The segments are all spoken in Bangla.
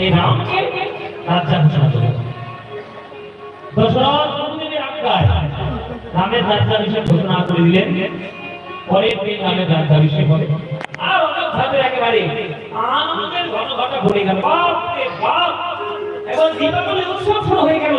এই রামকে রাজা ঘোষণা করে দশরথ প্রভুদেবের আজ্ঞায় রামের রাজ্যাভিষেক ঘোষণা করে দিলেন। পরের দিন রামের রাজ্যাভিষেক হবে। আর একেবারে আনন্দের ঘন ঘটা গেল। হয়ে গেল।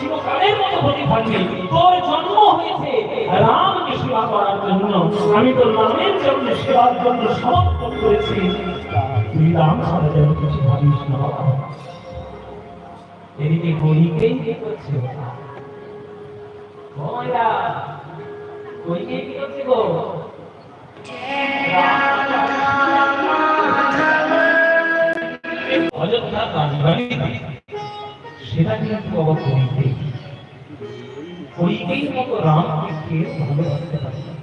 চিরকালের মতো হতে থাকবে তোর জন্ম হয়েছে রামকে সেবা করার জন্য। আমি তোর নামের জন্য সেবার জন্য সমর্পণ করেছি। তুই রাম ছাড়া যেন কিছু ভাবিস না এদিকে গরিকেই কি করছে ও গরিকে কি করছে গো? অযোধ্যা রাজবাড়িতে সেটা কিন্তু বাবা করিতে করিতেই মতো রামকে কেউ ভালোবাসতে পারে না।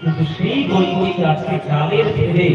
কিন্তু সেই গরিবেই আজকে কালের ভেদে